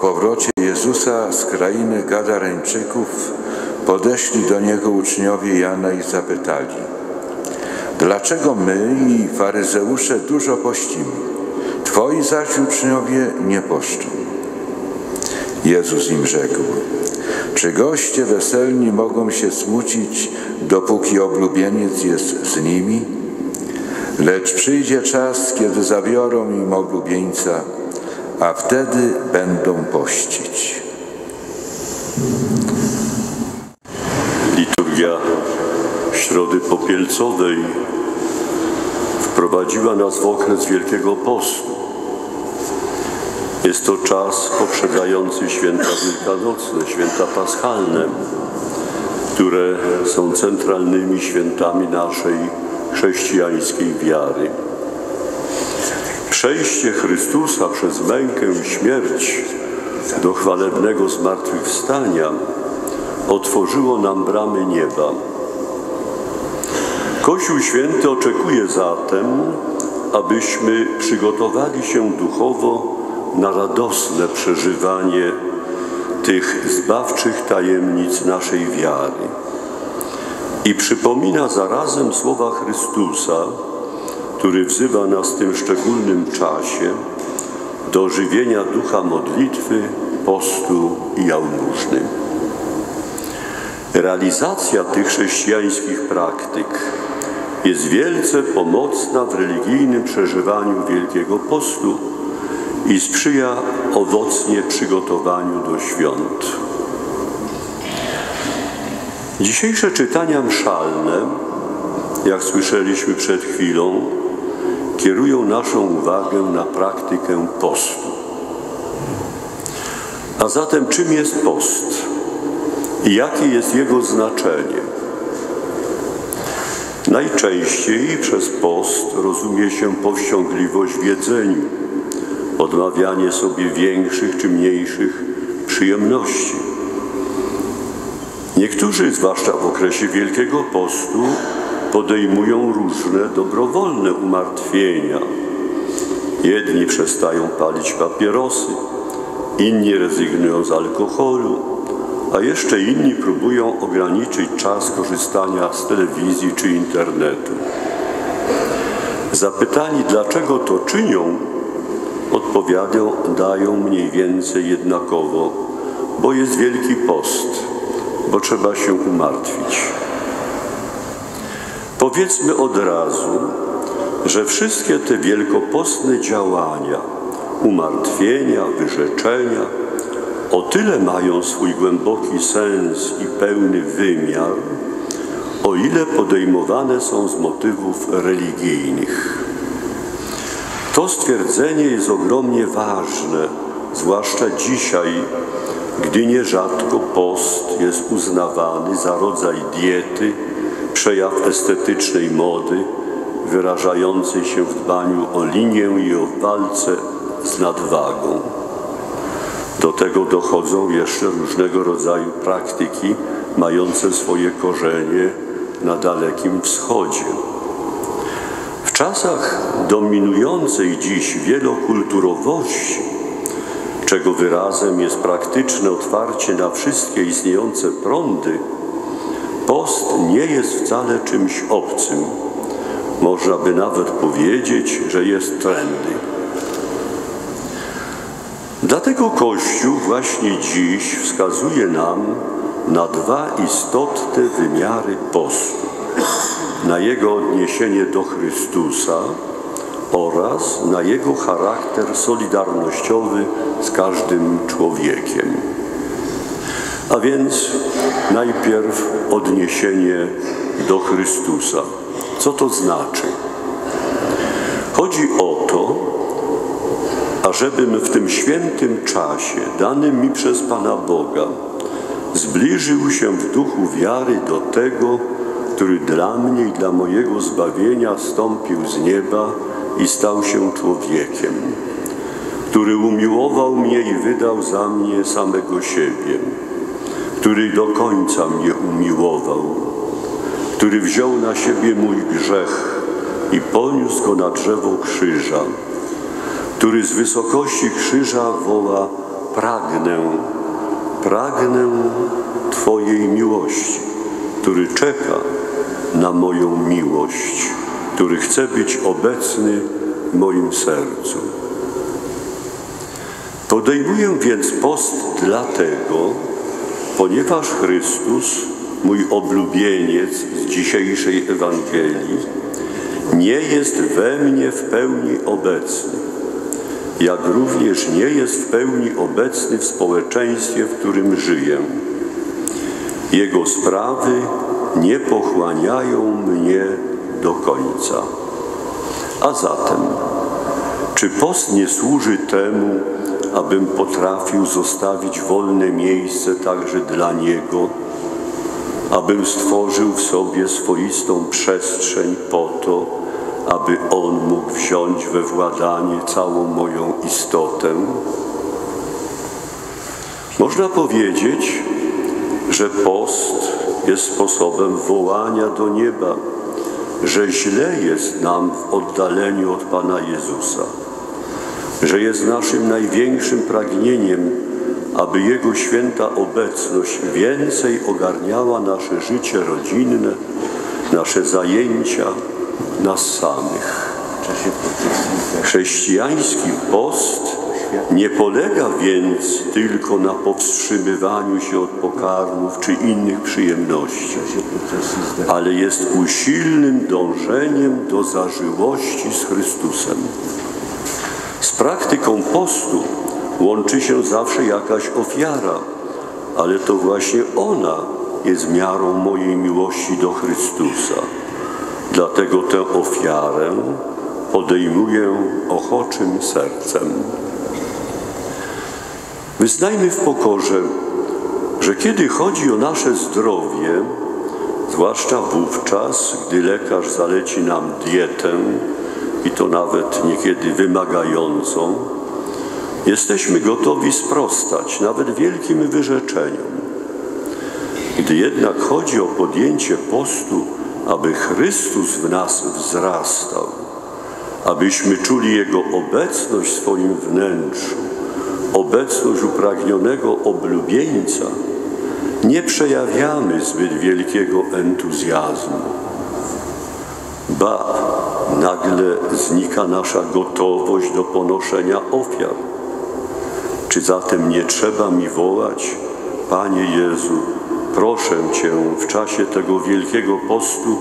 powrocie Jezusa z krainy Gadareńczyków podeszli do Niego uczniowie Jana i zapytali Dlaczego my i faryzeusze dużo pościmy? Twoi zaś uczniowie nie poszczą. Jezus im rzekł Czy goście weselni mogą się smucić, dopóki oblubieniec jest z nimi? Lecz przyjdzie czas, kiedy zabiorą im oblubieńca, a wtedy będą pościć. Liturgia Środy Popielcowej wprowadziła nas w okres Wielkiego Postu. Jest to czas poprzedzający święta wielkanocne, święta paschalne, które są centralnymi świętami naszej chrześcijańskiej wiary. Przejście Chrystusa przez mękę i śmierć do chwalebnego zmartwychwstania otworzyło nam bramy nieba. Kościół Święty oczekuje zatem, abyśmy przygotowali się duchowo na radosne przeżywanie tych zbawczych tajemnic naszej wiary. I przypomina zarazem słowa Chrystusa, który wzywa nas w tym szczególnym czasie do żywienia ducha modlitwy, postu i jałmużny. Realizacja tych chrześcijańskich praktyk jest wielce pomocna w religijnym przeżywaniu Wielkiego Postu i sprzyja owocnie przygotowaniu do świąt. Dzisiejsze czytania mszalne, jak słyszeliśmy przed chwilą, kierują naszą uwagę na praktykę postu. A zatem czym jest post i jakie jest jego znaczenie? Najczęściej przez post rozumie się powściągliwość w jedzeniu, odmawianie sobie większych czy mniejszych przyjemności. Niektórzy, zwłaszcza w okresie Wielkiego Postu, podejmują różne dobrowolne umartwienia. Jedni przestają palić papierosy, inni rezygnują z alkoholu, a jeszcze inni próbują ograniczyć czas korzystania z telewizji czy internetu. Zapytani, dlaczego to czynią, odpowiadą dają mniej więcej jednakowo, bo jest Wielki Post, bo trzeba się umartwić. Powiedzmy od razu, że wszystkie te wielkopostne działania, umartwienia, wyrzeczenia, o tyle mają swój głęboki sens i pełny wymiar, o ile podejmowane są z motywów religijnych. To stwierdzenie jest ogromnie ważne, zwłaszcza dzisiaj, gdy nierzadko post jest uznawany za rodzaj diety, przejaw estetycznej mody, wyrażającej się w dbaniu o linię i o walce z nadwagą. Do tego dochodzą jeszcze różnego rodzaju praktyki mające swoje korzenie na Dalekim Wschodzie. W czasach dominującej dziś wielokulturowości, czego wyrazem jest praktyczne otwarcie na wszystkie istniejące prądy, post nie jest wcale czymś obcym. Można by nawet powiedzieć, że jest trendy. Dlatego Kościół właśnie dziś wskazuje nam na dwa istotne wymiary postu. Na jego odniesienie do Chrystusa oraz na jego charakter solidarnościowy z każdym człowiekiem. A więc najpierw odniesienie do Chrystusa. Co to znaczy? Chodzi o to, ażebym w tym świętym czasie, danym mi przez Pana Boga, zbliżył się w duchu wiary do tego, który dla mnie i dla mojego zbawienia stąpił z nieba i stał się człowiekiem, który umiłował mnie i wydał za mnie samego siebie, który do końca mnie umiłował, który wziął na siebie mój grzech i poniósł go na drzewo krzyża, który z wysokości krzyża woła pragnę, pragnę Twojej miłości, który czeka na moją miłość, który chce być obecny w moim sercu. Podejmuję więc post dlatego, ponieważ Chrystus, mój oblubieniec z dzisiejszej Ewangelii, nie jest we mnie w pełni obecny, jak również nie jest w pełni obecny w społeczeństwie, w którym żyję. Jego sprawy nie pochłaniają mnie do końca. A zatem, czy post nie służy temu, abym potrafił zostawić wolne miejsce także dla Niego, abym stworzył w sobie swoistą przestrzeń po to, aby On mógł wziąć we władanie całą moją istotę? Można powiedzieć, że post jest sposobem wołania do nieba, że źle jest nam w oddaleniu od Pana Jezusa, że jest naszym największym pragnieniem, aby Jego święta obecność więcej ogarniała nasze życie rodzinne, nasze zajęcia, nas samych. Chrześcijański post nie polega więc tylko na powstrzymywaniu się od pokarmów czy innych przyjemności, ale jest usilnym dążeniem do zażyłości z Chrystusem. Z praktyką postu łączy się zawsze jakaś ofiara, ale to właśnie ona jest miarą mojej miłości do Chrystusa. Dlatego tę ofiarę podejmuję ochoczym sercem. Wyznajmy w pokorze, że kiedy chodzi o nasze zdrowie, zwłaszcza wówczas, gdy lekarz zaleci nam dietę, i to nawet niekiedy wymagającą, jesteśmy gotowi sprostać nawet wielkim wyrzeczeniom. Gdy jednak chodzi o podjęcie postu, aby Chrystus w nas wzrastał, abyśmy czuli Jego obecność w swoim wnętrzu, obecność upragnionego oblubieńca, nie przejawiamy zbyt wielkiego entuzjazmu. Ba, nagle znika nasza gotowość do ponoszenia ofiar. Czy zatem nie trzeba mi wołać, Panie Jezu, proszę Cię w czasie tego wielkiego postu,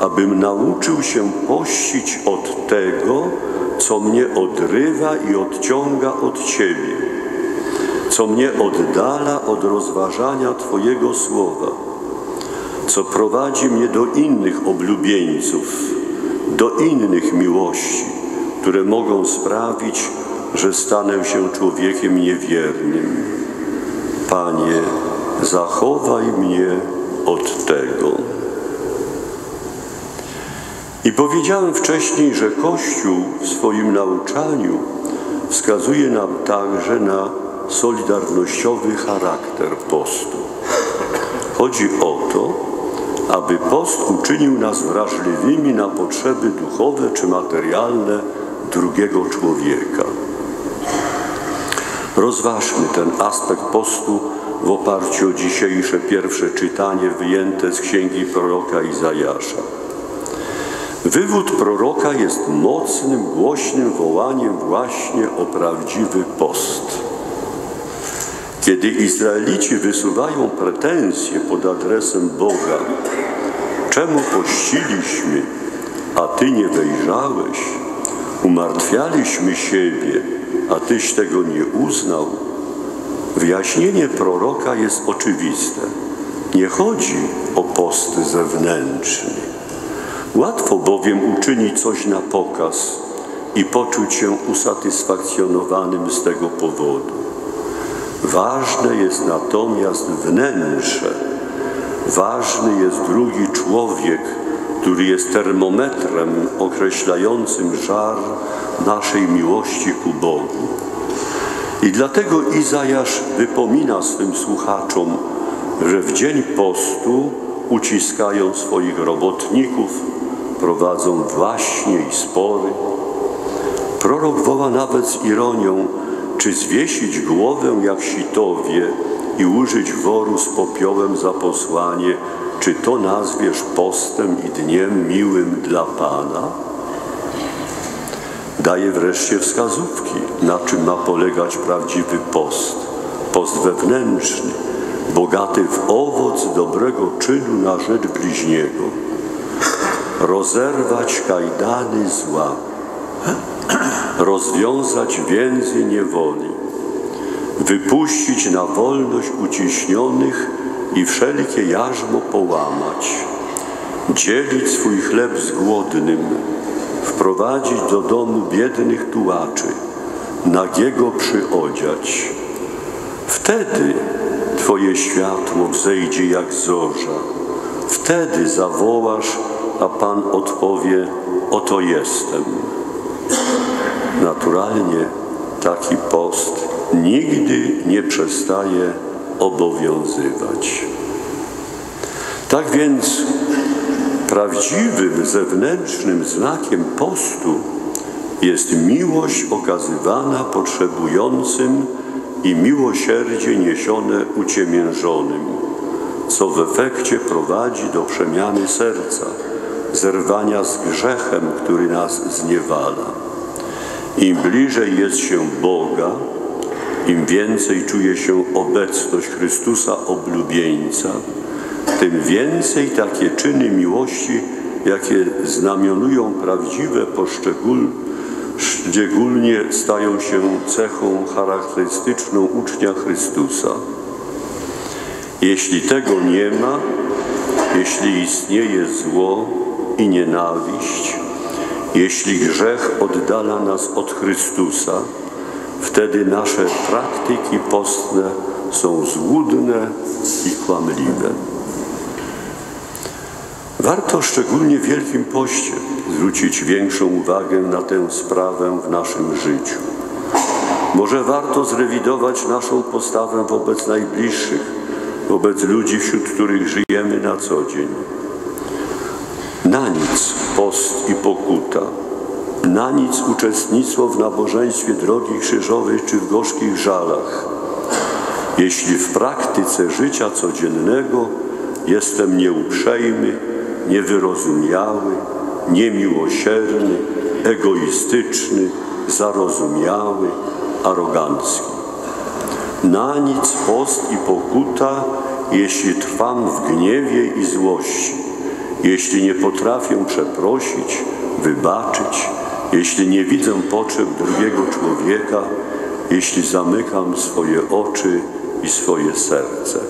abym nauczył się pościć od tego, co mnie odrywa i odciąga od Ciebie, co mnie oddala od rozważania Twojego słowa, co prowadzi mnie do innych oblubieńców, do innych miłości, które mogą sprawić, że stanę się człowiekiem niewiernym. Panie, zachowaj mnie od tego. I powiedziałem wcześniej, że Kościół w swoim nauczaniu wskazuje nam także na solidarnościowy charakter postu. Chodzi o to, aby post uczynił nas wrażliwymi na potrzeby duchowe czy materialne drugiego człowieka. Rozważmy ten aspekt postu w oparciu o dzisiejsze pierwsze czytanie wyjęte z księgi proroka Izajasza. Wywód proroka jest mocnym, głośnym wołaniem właśnie o prawdziwy post. Kiedy Izraelici wysuwają pretensje pod adresem Boga, czemu pościliśmy, a Ty nie wejrzałeś, umartwialiśmy siebie, a Tyś tego nie uznał, wyjaśnienie proroka jest oczywiste. Nie chodzi o post zewnętrzny. Łatwo bowiem uczynić coś na pokaz i poczuć się usatysfakcjonowanym z tego powodu. Ważne jest natomiast wnętrze. Ważny jest drugi człowiek, który jest termometrem określającym żar naszej miłości ku Bogu. I dlatego Izajasz wypomina swym słuchaczom, że w dzień postu uciskają swoich robotników, prowadzą właśnie i spory. Prorok woła nawet z ironią, czy zwiesić głowę jak sitowie i użyć woru z popiołem za posłanie, czy to nazwiesz postem i dniem miłym dla Pana? Daje wreszcie wskazówki, na czym ma polegać prawdziwy post. Post wewnętrzny, bogaty w owoc dobrego czynu na rzecz bliźniego. Rozerwać kajdany zła, rozwiązać więzy niewoli, wypuścić na wolność uciśnionych i wszelkie jarzmo połamać, dzielić swój chleb z głodnym, wprowadzić do domu biednych tułaczy, nagiego przyodziać. Wtedy Twoje światło wzejdzie jak zorza. Wtedy zawołasz, a Pan odpowie, oto jestem. Naturalnie taki post nigdy nie przestaje obowiązywać. Tak więc prawdziwym zewnętrznym znakiem postu jest miłość okazywana potrzebującym i miłosierdzie niesione uciemiężonym, co w efekcie prowadzi do przemiany serca, zerwania z grzechem, który nas zniewala. Im bliżej jest się Boga, im więcej czuje się obecność Chrystusa oblubieńca, tym więcej takie czyny miłości, jakie znamionują prawdziwe poszczególne, szczególnie stają się cechą charakterystyczną ucznia Chrystusa. Jeśli tego nie ma, jeśli istnieje zło i nienawiść, jeśli grzech oddala nas od Chrystusa, wtedy nasze praktyki postne są złudne i kłamliwe. Warto szczególnie w Wielkim Poście zwrócić większą uwagę na tę sprawę w naszym życiu. Może warto zrewidować naszą postawę wobec najbliższych, wobec ludzi, wśród których żyjemy na co dzień. Na nic post i pokuta, na nic uczestnictwo w nabożeństwie drogi krzyżowej czy w gorzkich żalach. Jeśli w praktyce życia codziennego jestem nieuprzejmy, niewyrozumiały, niemiłosierny, egoistyczny, zarozumiały, arogancki. Na nic post i pokuta, jeśli trwam w gniewie i złości, jeśli nie potrafię przeprosić, wybaczyć, jeśli nie widzę potrzeb drugiego człowieka, jeśli zamykam swoje oczy i swoje serce.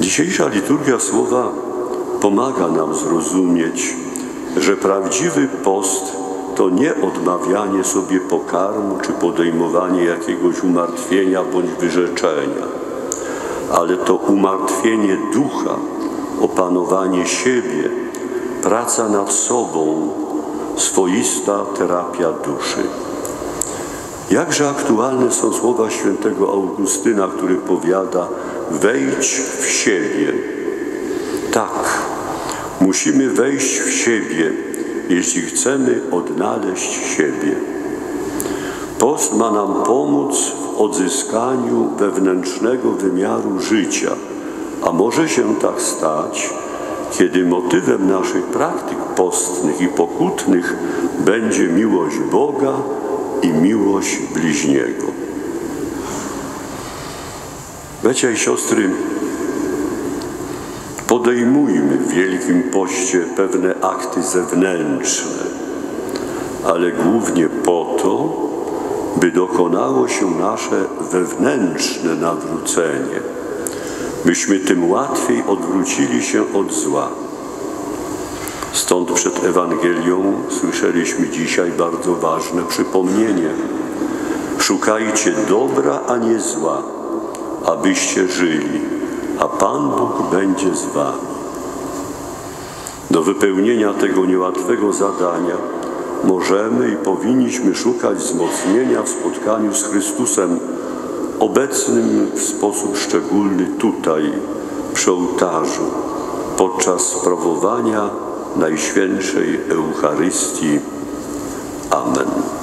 Dzisiejsza liturgia słowa pomaga nam zrozumieć, że prawdziwy post to nie odmawianie sobie pokarmu czy podejmowanie jakiegoś umartwienia bądź wyrzeczenia, ale to umartwienie ducha, opanowanie siebie, praca nad sobą, swoista terapia duszy. Jakże aktualne są słowa świętego Augustyna, który powiada: wejdź w siebie. Tak, musimy wejść w siebie, jeśli chcemy odnaleźć siebie. Post ma nam pomóc odzyskaniu wewnętrznego wymiaru życia, a może się tak stać, kiedy motywem naszych praktyk postnych i pokutnych będzie miłość Boga i miłość bliźniego. Bracia i siostry, podejmujmy w Wielkim Poście pewne akty zewnętrzne, ale głównie po to, by dokonało się nasze wewnętrzne nawrócenie, byśmy tym łatwiej odwrócili się od zła. Stąd przed Ewangelią słyszeliśmy dzisiaj bardzo ważne przypomnienie. Szukajcie dobra, a nie zła, abyście żyli, a Pan Bóg będzie z wami. Do wypełnienia tego niełatwego zadania możemy i powinniśmy szukać wzmocnienia w spotkaniu z Chrystusem, obecnym w sposób szczególny tutaj, przy ołtarzu, podczas sprawowania Najświętszej Eucharystii. Amen.